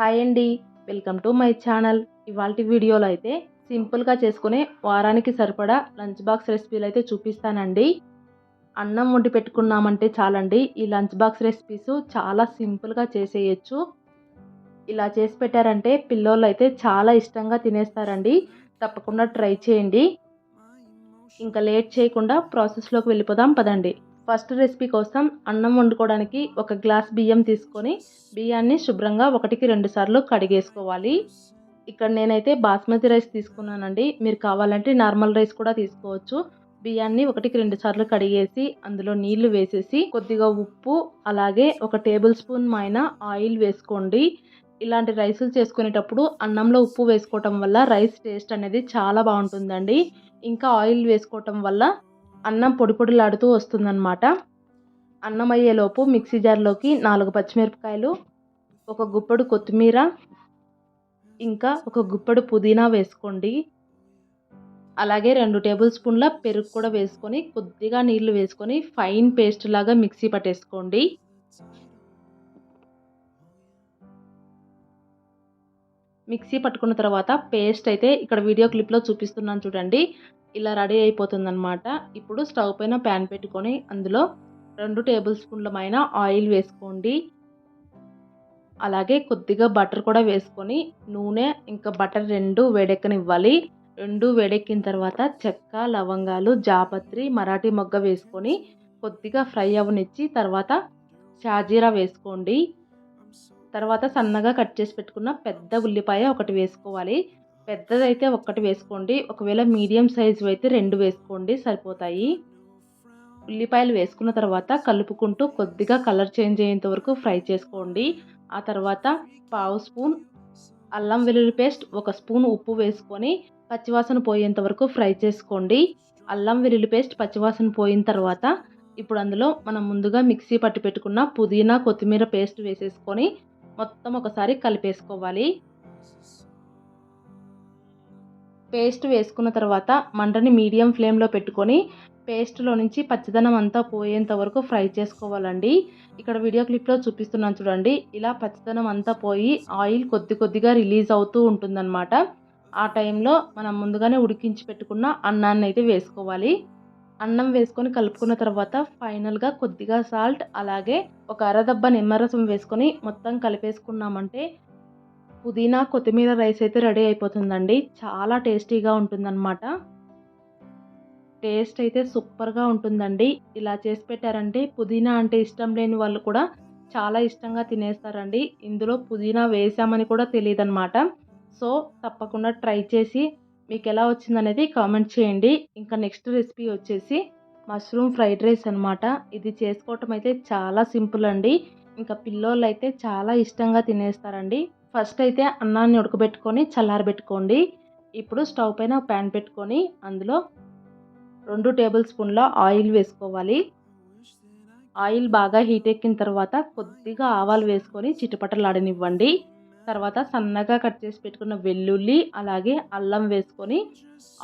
Hi అండి. Welcome to my channel. ఇవాళ వీడియోలో అయితే సింపుల్గా చేసుకునే వారానికి సరిపడా లంచ్ బాక్స్ రెసిపీలు అయితే చూపిస్తానండి. అన్నం వండి పెట్టుకున్నామంటే చాలండి. ఈ లంచ్ బాక్స్ రెసిపీస్ చాలా సింపుల్గా చేసేయచ్చు. ఇలా చేసి పెట్టారంటే పిల్లోళ్ళు అయితే చాలా ఇష్టంగా తినేస్తారండి. తప్పకుండా ట్రై చేయండి. ఇంకా లేట్ చేయకుండా ప్రాసెస్లోకి వెళ్ళిపోదాం పదండి. ఫస్ట్ రెసిపీ కోసం అన్నం వండుకోవడానికి ఒక గ్లాస్ బియ్యం తీసుకొని బియ్యాన్ని శుభ్రంగా ఒకటికి రెండు సార్లు కడిగేసుకోవాలి. ఇక్కడ నేనైతే బాస్మతి రైస్ తీసుకున్నానండి. మీరు కావాలంటే నార్మల్ రైస్ కూడా తీసుకోవచ్చు. బియ్యాన్ని ఒకటికి రెండు సార్లు కడిగేసి అందులో నీళ్ళు వేసేసి కొద్దిగా ఉప్పు అలాగే ఒక టేబుల్ స్పూన్ మైన ఆయిల్ వేసుకోండి. ఇలాంటి రైసులు చేసుకునేటప్పుడు అన్నంలో ఉప్పు వేసుకోవటం వల్ల రైస్ టేస్ట్ అనేది చాలా బాగుంటుందండి. ఇంకా ఆయిల్ వేసుకోవటం వల్ల అన్నం పొడి పొడిలాడుతూ వస్తుందన్నమాట. అన్నం అయ్యేలోపు మిక్సీ జార్లోకి నాలుగు పచ్చిమిరపకాయలు ఒక గుప్పడు కొత్తిమీర ఇంకా ఒక గుప్పడు పుదీనా వేసుకోండి. అలాగే రెండు టేబుల్ స్పూన్ల పెరుగు కూడా వేసుకొని కొద్దిగా నీళ్ళు వేసుకొని ఫైన్ పేస్ట్ లాగా మిక్సీ పట్టేసుకోండి. మిక్సీ పట్టుకున్న తర్వాత పేస్ట్ అయితే ఇక్కడ వీడియో క్లిప్లో చూపిస్తున్నాను చూడండి. ఇలా రెడీ అయిపోతుందన్నమాట. ఇప్పుడు స్టవ్ పైన ప్యాన్ పెట్టుకొని అందులో రెండు టేబుల్ స్పూన్లమైన ఆయిల్ వేసుకోండి. అలాగే కొద్దిగా బటర్ కూడా వేసుకొని నూనె ఇంకా బటర్ రెండు వేడెక్కనివ్వాలి. రెండు వేడెక్కిన తర్వాత చెక్క లవంగాలు జాపత్రి మరాఠీ మొగ్గ వేసుకొని కొద్దిగా ఫ్రై అవనిచ్చి తర్వాత షాజీరా వేసుకోండి. తర్వాత సన్నగా కట్ చేసి పెట్టుకున్న పెద్ద ఉల్లిపాయ ఒకటి వేసుకోవాలి. పెద్దదైతే ఒక్కటి వేసుకోండి. ఒకవేళ మీడియం సైజు అయితే రెండు వేసుకోండి సరిపోతాయి. ఉల్లిపాయలు వేసుకున్న తర్వాత కలుపుకుంటూ కొద్దిగా కలర్ చేంజ్ అయ్యేంత వరకు ఫ్రై చేసుకోండి. ఆ తర్వాత పావు స్పూన్ అల్లం వెల్లుల్లి పేస్ట్ ఒక స్పూన్ ఉప్పు వేసుకొని పచ్చివాసన పోయేంత వరకు ఫ్రై చేసుకోండి. అల్లం వెల్లుల్లి పేస్ట్ పచ్చివాసన పోయిన తర్వాత ఇప్పుడు అందులో మనం ముందుగా మిక్సీ పట్టి పెట్టుకున్న పుదీనా కొత్తిమీర పేస్ట్ వేసేసుకొని మొత్తం ఒకసారి కలిపేసుకోవాలి. పేస్ట్ వేసుకున్న తర్వాత మంటని మీడియం ఫ్లేమ్లో పెట్టుకొని పేస్ట్లో నుంచి పచ్చదనం అంతా పోయేంత వరకు ఫ్రై చేసుకోవాలండి. ఇక్కడ వీడియో క్లిప్లో చూపిస్తున్నాను చూడండి. ఇలా పచ్చదనం అంతా పోయి ఆయిల్ కొద్ది కొద్దిగా రిలీజ్ అవుతూ ఉంటుందన్నమాట. ఆ టైంలో మనం ముందుగానే ఉడికించి పెట్టుకున్న అన్నాన్ని అయితే వేసుకోవాలి. అన్నం వేసుకొని కలుపుకున్న తర్వాత ఫైనల్గా కొద్దిగా సాల్ట్ అలాగే ఒక అరదబ్బ నిమ్మరసం వేసుకొని మొత్తం కలిపేసుకున్నామంటే పుదీనా కొత్తిమీర రైస్ అయితే రెడీ అయిపోతుందండి. చాలా టేస్టీగా ఉంటుందన్నమాట. టేస్ట్ అయితే సూపర్గా ఉంటుందండి. ఇలా చేసి పెట్టారంటే పుదీనా అంటే ఇష్టం లేని వాళ్ళు కూడా చాలా ఇష్టంగా తినేస్తారండి. ఇందులో పుదీనా వేసామని కూడా తెలియదు సో తప్పకుండా ట్రై చేసి మీకు ఎలా వచ్చిందనేది కామెంట్ చేయండి. ఇంకా నెక్స్ట్ రెసిపీ వచ్చేసి మష్రూమ్ ఫ్రైడ్ రైస్ అనమాట ఇది చేసుకోవటం అయితే చాలా సింపుల్ అండి. ఇంకా పిల్లోళ్ళు అయితే చాలా ఇష్టంగా తినేస్తారండి. ఫస్ట్ అయితే అన్నాన్ని ఉడకబెట్టుకొని చల్లారబెట్టుకోండి ఇప్పుడు స్టవ్ పైన ప్యాన్ పెట్టుకొని అందులో రెండు టేబుల్ స్పూన్ల ఆయిల్ వేసుకోవాలి. ఆయిల్ బాగా హీట్ ఎక్కిన తర్వాత కొద్దిగా ఆవాలు వేసుకొని చిటపటలాడనివ్వండి. తర్వాత సన్నగా కట్ చేసి పెట్టుకున్న వెల్లుల్లి అలాగే అల్లం వేసుకొని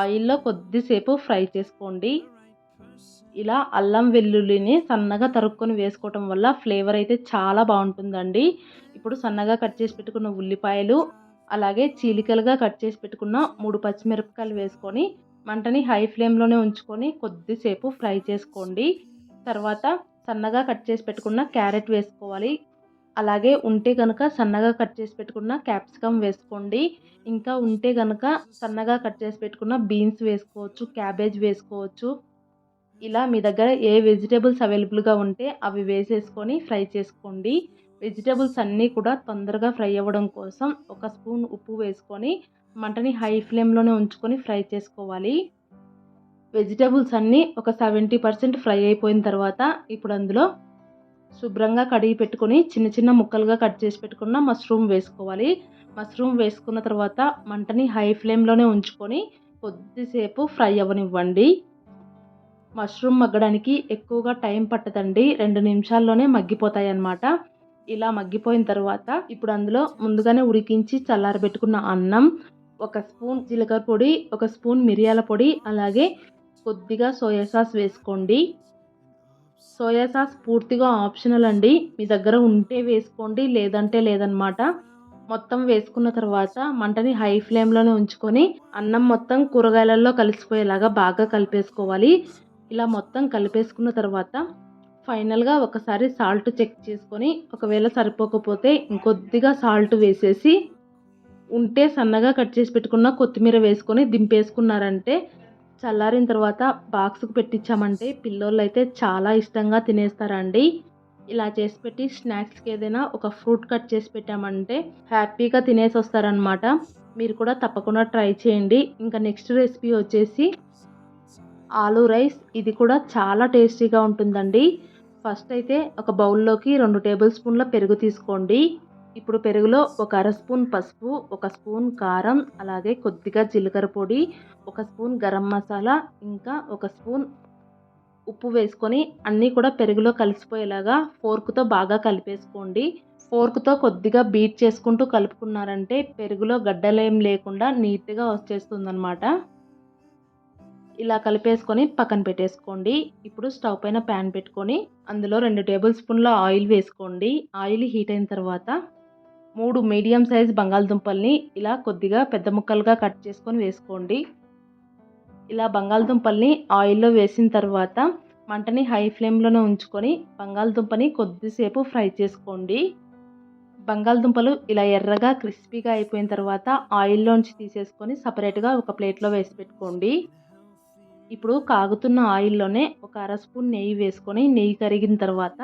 ఆయిల్లో కొద్దిసేపు ఫ్రై చేసుకోండి. ఇలా అల్లం వెల్లుల్లిని సన్నగా తరుక్కొని వేసుకోవటం వల్ల ఫ్లేవర్ అయితే చాలా బాగుంటుందండి. ఇప్పుడు సన్నగా కట్ చేసి పెట్టుకున్న ఉల్లిపాయలు అలాగే చీలికలుగా కట్ చేసి పెట్టుకున్న మూడు పచ్చిమిరపకాయలు వేసుకొని మంటని హై ఫ్లేమ్లోనే ఉంచుకొని కొద్దిసేపు ఫ్రై చేసుకోండి. తర్వాత సన్నగా కట్ చేసి పెట్టుకున్న క్యారెట్ వేసుకోవాలి. అలాగే ఉంటే కనుక సన్నగా కట్ చేసి పెట్టుకున్న క్యాప్సికమ్ వేసుకోండి. ఇంకా ఉంటే కనుక సన్నగా కట్ చేసి పెట్టుకున్న బీన్స్ వేసుకోవచ్చు క్యాబేజ్ వేసుకోవచ్చు. ఇలా మీ దగ్గర ఏ వెజిటేబుల్స్ అవైలబుల్గా ఉంటే అవి వేసేసుకొని ఫ్రై చేసుకోండి. వెజిటేబుల్స్ అన్నీ కూడా తొందరగా ఫ్రై అవ్వడం కోసం ఒక స్పూన్ ఉప్పు వేసుకొని మంటని హై ఫ్లేమ్లోనే ఉంచుకొని ఫ్రై చేసుకోవాలి. వెజిటేబుల్స్ అన్నీ ఒక సెవెంటీ పర్సెంట్ ఫ్రై అయిపోయిన తర్వాత ఇప్పుడు అందులో శుభ్రంగా కడిగి పెట్టుకొని చిన్న చిన్న ముక్కలుగా కట్ చేసి పెట్టుకున్న మష్రూమ్ వేసుకోవాలి. మష్రూమ్ వేసుకున్న తర్వాత మంటని హై ఫ్లేమ్లోనే ఉంచుకొని కొద్దిసేపు ఫ్రై అవ్వనివ్వండి. మష్రూమ్ మగ్గడానికి ఎక్కువగా టైం పట్టదండి. రెండు నిమిషాల్లోనే మగ్గిపోతాయి అన్నమాట ఇలా మగ్గిపోయిన తర్వాత ఇప్పుడు అందులో ముందుగానే ఉడికించి చల్లారబెట్టుకున్న అన్నం ఒక స్పూన్ జీలకర్ర పొడి ఒక స్పూన్ మిరియాల పొడి అలాగే కొద్దిగా సోయా సాస్ వేసుకోండి. సోయా సాస్ పూర్తిగా ఆప్షనల్ అండి. మీ దగ్గర ఉంటే వేసుకోండి లేదంటే లేదనమాట మొత్తం వేసుకున్న తర్వాత మంటని హై ఫ్లేమ్లోనే ఉంచుకొని అన్నం మొత్తం కూరగాయలలో కలిసిపోయేలాగా బాగా కలిపేసుకోవాలి. ఇలా మొత్తం కలిపేసుకున్న తర్వాత ఫైనల్గా ఒకసారి సాల్ట్ చెక్ చేసుకొని ఒకవేళ సరిపోకపోతే ఇంకొద్దిగా సాల్ట్ వేసేసి ఉంటే సన్నగా కట్ చేసి పెట్టుకున్న కొత్తిమీర వేసుకొని దింపేసుకున్నారంటే చల్లారిన తర్వాత బాక్స్కి పెట్టించామంటే పిల్లోళ్ళు అయితే చాలా ఇష్టంగా తినేస్తారండి. ఇలా చేసి పెట్టి స్నాక్స్కి ఏదైనా ఒక ఫ్రూట్ కట్ చేసి పెట్టామంటే హ్యాపీగా తినేసి వస్తారనమాట మీరు కూడా తప్పకుండా ట్రై చేయండి. ఇంకా నెక్స్ట్ రెసిపీ వచ్చేసి ఆలూ రైస్. ఇది కూడా చాలా టేస్టీగా ఉంటుందండి. ఫస్ట్ అయితే ఒక బౌల్లోకి రెండు టేబుల్ స్పూన్ల పెరుగు తీసుకోండి. ఇప్పుడు పెరుగులో ఒక అర స్పూన్ పసుపు ఒక స్పూన్ కారం అలాగే కొద్దిగా జీలకర్ర పొడి ఒక స్పూన్ గరం మసాలా ఇంకా ఒక స్పూన్ ఉప్పు వేసుకొని అన్నీ కూడా పెరుగులో కలిసిపోయేలాగా ఫోర్క్తో బాగా కలిపేసుకోండి. ఫోర్క్తో కొద్దిగా బీట్ చేసుకుంటూ కలుపుకున్నారంటే పెరుగులో గడ్డలేం లేకుండా నీట్గా వచ్చేస్తుందన్నమాట. ఇలా కలిపేసుకొని పక్కన పెట్టేసుకోండి. ఇప్పుడు స్టవ్ పైన ప్యాన్ పెట్టుకొని అందులో రెండు టేబుల్ స్పూన్ల ఆయిల్ వేసుకోండి. ఆయిల్ హీట్ అయిన తర్వాత మూడు మీడియం సైజ్ బంగాళదుంపల్ని ఇలా కొద్దిగా పెద్ద ముక్కలుగా కట్ చేసుకొని వేసుకోండి. ఇలా బంగాళదుంపల్ని ఆయిల్లో వేసిన తర్వాత మంటని హై ఫ్లేమ్లోనే ఉంచుకొని బంగాళదుంపని కొద్దిసేపు ఫ్రై చేసుకోండి. బంగాళదుంపలు ఇలా ఎర్రగా క్రిస్పీగా అయిపోయిన తర్వాత ఆయిల్లోంచి తీసేసుకొని సపరేట్గా ఒక ప్లేట్లో వేసి పెట్టుకోండి. ఇప్పుడు కాగుతున్న ఆయిల్లోనే ఒక అర స్పూన్ నెయ్యి వేసుకొని నెయ్యి కరిగిన తర్వాత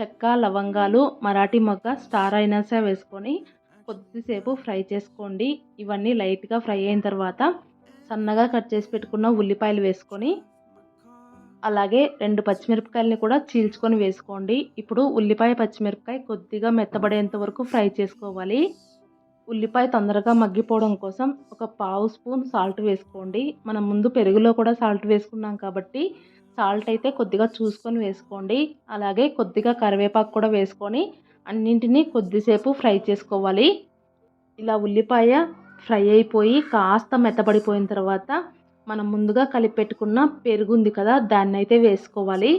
చెక్క లవంగాలు మరాఠీ మొగ్గ స్టార్ అయినాసే వేసుకొని కొద్దిసేపు ఫ్రై చేసుకోండి. ఇవన్నీ లైట్గా ఫ్రై అయిన తర్వాత సన్నగా కట్ చేసి పెట్టుకున్న ఉల్లిపాయలు వేసుకొని అలాగే రెండు పచ్చిమిరపకాయలని కూడా చీల్చుకొని వేసుకోండి. ఇప్పుడు ఉల్లిపాయ పచ్చిమిరపకాయ కొద్దిగా మెత్తబడేంత వరకు ఫ్రై చేసుకోవాలి. ఉల్లిపాయ తొందరగా మగ్గిపోవడం కోసం ఒక పావు స్పూన్ సాల్ట్ వేసుకోండి. మనం ముందు పెరుగులో కూడా సాల్ట్ వేసుకున్నాం కాబట్టి సాల్ట్ అయితే కొద్దిగా చూసుకొని వేసుకోండి. అలాగే కొద్దిగా కరివేపాకు కూడా వేసుకొని అన్నింటినీ కొద్దిసేపు ఫ్రై చేసుకోవాలి. ఇలా ఉల్లిపాయ ఫ్రై అయిపోయి కాస్త మెత్తబడిపోయిన తర్వాత మనం ముందుగా కలిపి పెట్టుకున్న పెరుగు ఉంది కదా దాన్ని అయితే వేసుకోవాలి.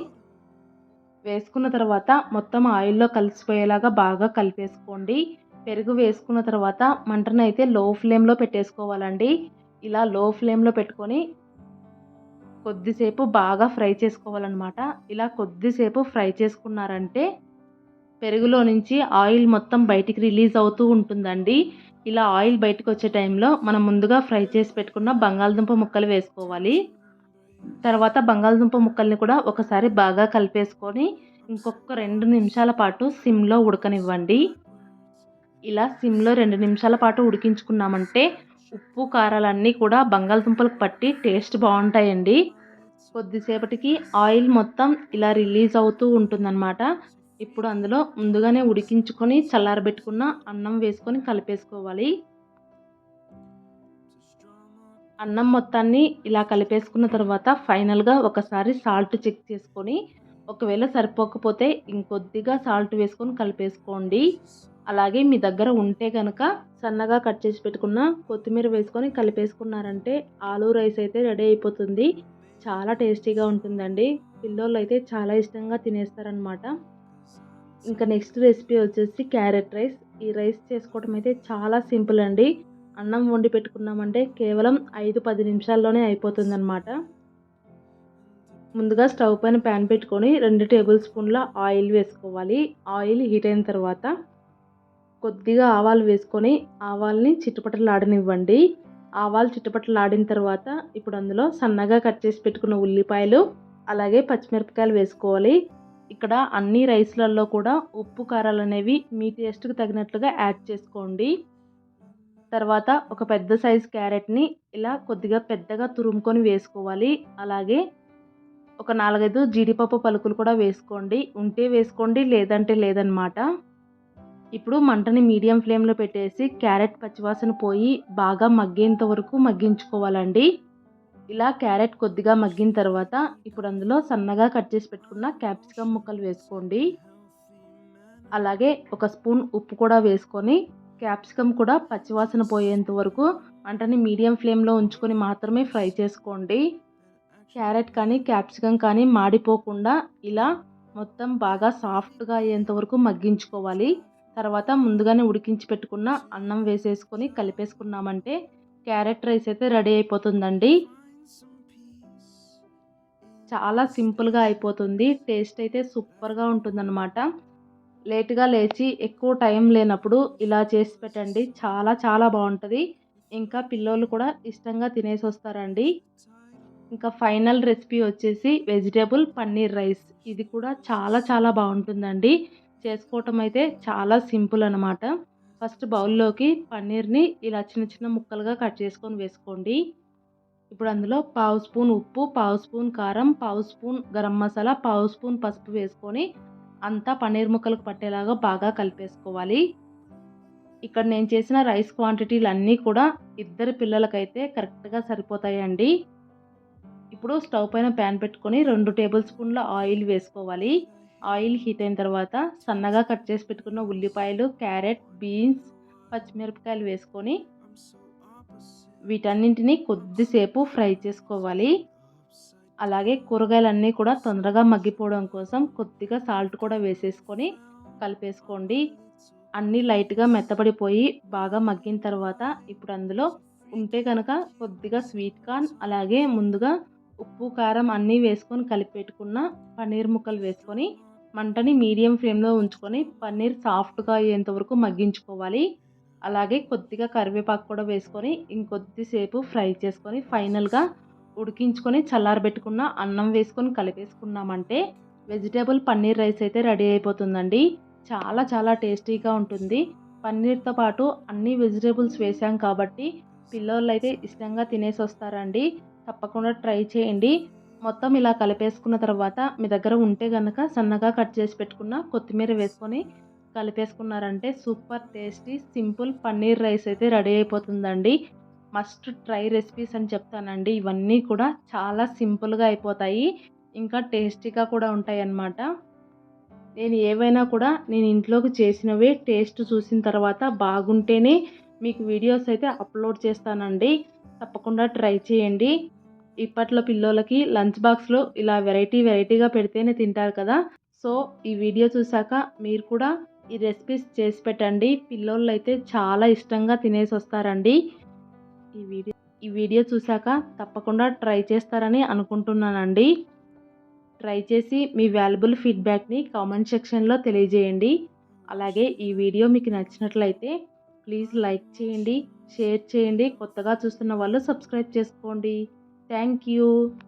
వేసుకున్న తర్వాత మొత్తం ఆయిల్లో కలిసిపోయేలాగా బాగా కలిపేసుకోండి. పెరుగు వేసుకున్న తర్వాత మంటను అయితే లో ఫ్లేమ్లో పెట్టేసుకోవాలండి. ఇలా లో ఫ్లేమ్లో పెట్టుకొని కొద్దిసేపు బాగా ఫ్రై చేసుకోవాలన్నమాట. ఇలా కొద్దిసేపు ఫ్రై చేసుకున్నారంటే పెరుగులో నుంచి ఆయిల్ మొత్తం బయటికి రిలీజ్ అవుతూ ఉంటుందండి. ఇలా ఆయిల్ బయటకు వచ్చే టైంలో మనం ముందుగా ఫ్రై చేసి పెట్టుకున్న బంగాళదుంప ముక్కలు వేసుకోవాలి. తర్వాత బంగాళదుంప ముక్కల్ని కూడా ఒకసారి బాగా కలిపేసుకొని ఇంకొక రెండు నిమిషాల పాటు సిమ్లో ఉడకనివ్వండి. ఇలా సిమ్లో రెండు నిమిషాల పాటు ఉడికించుకున్నామంటే ఉప్పు కారాలన్నీ కూడా బంగాళదుంపలకు పట్టి టేస్ట్ బాగుంటాయండి. కొద్దిసేపటికి ఆయిల్ మొత్తం ఇలా రిలీజ్ అవుతూ ఉంటుందన్నమాట. ఇప్పుడు అందులో ముందుగానే ఉడికించుకొని చల్లారబెట్టుకున్న అన్నం వేసుకొని కలిపేసుకోవాలి. అన్నం మొత్తాన్ని ఇలా కలిపేసుకున్న తర్వాత ఫైనల్గా ఒకసారి సాల్ట్ చెక్ చేసుకొని ఒకవేళ సరిపోకపోతే ఇంకొద్దిగా సాల్ట్ వేసుకొని కలిపేసుకోండి. అలాగే మీ దగ్గర ఉంటే కనుక సన్నగా కట్ చేసి పెట్టుకున్న కొత్తిమీర వేసుకొని కలిపేసుకున్నారంటే ఆలూ రైస్ అయితే రెడీ అయిపోతుంది. చాలా టేస్టీగా ఉంటుందండి. పిల్లోళ్ళు అయితే చాలా ఇష్టంగా తినేస్తారనమాట ఇంకా నెక్స్ట్ రెసిపీ వచ్చేసి క్యారెట్ రైస్. ఈ రైస్ చేసుకోవడం అయితే చాలా సింపుల్ అండి. అన్నం వండి పెట్టుకున్నామంటే కేవలం ఐదు పది నిమిషాల్లోనే అయిపోతుందన్నమాట. ముందుగా స్టవ్ పైన ప్యాన్ పెట్టుకొని రెండు టేబుల్ స్పూన్ల ఆయిల్ వేసుకోవాలి. ఆయిల్ హీట్ అయిన తర్వాత కొద్దిగా ఆవాలు వేసుకొని ఆవాల్ని చిట్టుపట్టలాడనివ్వండి ఆవాలు చిట్టుపట్టలాడిన తర్వాత ఇప్పుడు అందులో సన్నగా కట్ చేసి పెట్టుకున్న ఉల్లిపాయలు అలాగే పచ్చిమిరపకాయలు వేసుకోవాలి. ఇక్కడ అన్ని రైస్లలో కూడా ఉప్పు కారాలు అనేవి మీ టేస్ట్కి తగినట్లుగా యాడ్ చేసుకోండి. తర్వాత ఒక పెద్ద సైజ్ క్యారెట్ని ఇలా కొద్దిగా పెద్దగా తురుముకొని వేసుకోవాలి. అలాగే ఒక నాలుగైదు జీడిపప్పు పలుకులు కూడా వేసుకోండి. ఉంటే వేసుకోండి లేదంటే లేదనమాట ఇప్పుడు మంటని మీడియం ఫ్లేమ్లో పెట్టేసి క్యారెట్ పచ్చివాసన పోయి బాగా మగ్గేంత వరకు మగ్గించుకోవాలండి. ఇలా క్యారెట్ కొద్దిగా మగ్గిన తర్వాత ఇప్పుడు అందులో సన్నగా కట్ చేసి పెట్టుకున్న క్యాప్సికమ్ ముక్కలు వేసుకోండి. అలాగే ఒక స్పూన్ ఉప్పు కూడా వేసుకొని క్యాప్సికమ్ కూడా పచ్చివాసన పోయేంత వరకు మంటని మీడియం ఫ్లేమ్లో ఉంచుకొని మాత్రమే ఫ్రై చేసుకోండి. క్యారెట్ కానీ క్యాప్సికమ్ కానీ మాడిపోకుండా ఇలా మొత్తం బాగా సాఫ్ట్గా అయ్యేంత వరకు మగ్గించుకోవాలి. తర్వాత ముందుగానే ఉడికించి పెట్టుకున్న అన్నం వేసేసుకొని కలిపేసుకున్నామంటే క్యారెట్ రైస్ అయితే రెడీ అయిపోతుందండి. చాలా సింపుల్గా అయిపోతుంది. టేస్ట్ అయితే సూపర్గా ఉంటుందన్నమాట. లేట్గా లేచి ఎక్కువ టైం లేనప్పుడు ఇలా చేసి పెట్టండి. చాలా చాలా బాగుంటుంది. ఇంకా పిల్లోళ్ళు కూడా ఇష్టంగా తినేసి వస్తారండి. ఇంకా ఫైనల్ రెసిపీ వచ్చేసి వెజిటేబుల్ పన్నీర్ రైస్. ఇది కూడా చాలా చాలా బాగుంటుందండి. చేసుకోవటం అయితే చాలా సింపుల్ అనమాట ఫస్ట్ బౌల్లోకి పన్నీర్ని ఇలా చిన్న చిన్న ముక్కలుగా కట్ చేసుకొని వేసుకోండి. ఇప్పుడు అందులో పావు స్పూన్ ఉప్పు పావు స్పూన్ కారం పావు స్పూన్ గరం మసాలా పావు స్పూన్ పసుపు వేసుకొని అంతా పన్నీర్ ముక్కలకు పట్టేలాగా బాగా కలిపేసుకోవాలి. ఇక్కడ నేను చేసిన రైస్ క్వాంటిటీలు అన్నీ కూడా ఇద్దరు పిల్లలకైతే కరెక్ట్గా సరిపోతాయండి. ఇప్పుడు స్టవ్ పైన ప్యాన్ పెట్టుకొని రెండు టేబుల్ స్పూన్ల ఆయిల్ వేసుకోవాలి. ఆయిల్ హీట్ అయిన తర్వాత సన్నగా కట్ చేసి పెట్టుకున్న ఉల్లిపాయలు క్యారెట్ బీన్స్ పచ్చిమిరపకాయలు వేసుకొని వీటన్నింటినీ కొద్దిసేపు ఫ్రై చేసుకోవాలి. అలాగే కూరగాయలన్నీ కూడా తొందరగా మగ్గిపోవడం కోసం కొద్దిగా సాల్ట్ కూడా వేసేసుకొని కలిపేసుకోండి. అన్నీ లైట్గా మెత్తబడిపోయి బాగా మగ్గిన తర్వాత ఇప్పుడు అందులో ఉంటే కనుక కొద్దిగా స్వీట్ కార్న్ అలాగే ముందుగా ఉప్పు కారం అన్నీ వేసుకొని కలిపి పెట్టుకున్న పన్నీర్ ముక్కలు వేసుకొని మంటని మీడియం ఫ్లేమ్లో ఉంచుకొని పన్నీర్ సాఫ్ట్గా అయ్యేంత వరకు మగ్గించుకోవాలి. అలాగే కొద్దిగా కరివేపాకు కూడా వేసుకొని ఇంకొద్దిసేపు ఫ్రై చేసుకొని ఫైనల్గా ఉడికించుకొని చల్లారబెట్టుకున్న అన్నం వేసుకొని కలిపేసుకున్నామంటే వెజిటేబుల్ పన్నీర్ రైస్ అయితే రెడీ అయిపోతుందండి. చాలా చాలా టేస్టీగా ఉంటుంది. పన్నీర్తో పాటు అన్ని వెజిటేబుల్స్ వేసాం కాబట్టి పిల్లోళ్ళు అయితే ఇష్టంగా తినేసి వస్తారండి తప్పకుండా ట్రై చేయండి. మొత్తం ఇలా కలిపేసుకున్న తర్వాత మీ దగ్గర ఉంటే కనుక సన్నగా కట్ చేసి పెట్టుకున్న కొత్తిమీర వేసుకొని కలిపేసుకున్నారంటే super tasty simple paneer rice అయితే రెడీ అయిపోతుందండి. మస్ట్ ట్రై రెసిపీస్ అని చెప్తానండి. ఇవన్నీ కూడా చాలా సింపుల్గా అయిపోతాయి. ఇంకా టేస్టీగా కూడా ఉంటాయి అన్నమాట నేను ఏవైనా కూడా నేను ఇంట్లోకి చేసినవే టేస్ట్ చూసిన తర్వాత బాగుంటేనే మీకు వీడియోస్ అయితే అప్లోడ్ చేస్తానండి. తప్పకుండా ట్రై చేయండి. ఇప్పట్లో పిల్లలకి లంచ్ బాక్స్లో ఇలా వెరైటీ వెరైటీగా పెడితేనే తింటారు కదా. సో ఈ వీడియో చూసాక మీరు కూడా ఈ రెసిపీస్ చేసి పెట్టండి. పిల్లోళ్ళు అయితే చాలా ఇష్టంగా తినేసి వస్తారండి. ఈ వీడియో ఈ వీడియో చూసాక తప్పకుండా ట్రై చేస్తారని అనుకుంటున్నానండి. ట్రై చేసి మీ వాల్యుబుల్ ఫీడ్బ్యాక్ని కామెంట్ సెక్షన్లో తెలియజేయండి. అలాగే ఈ వీడియో మీకు నచ్చినట్లయితే ప్లీజ్ లైక్ చేయండి షేర్ చేయండి. కొత్తగా చూస్తున్న వాళ్ళు సబ్స్క్రైబ్ చేసుకోండి. Thank you.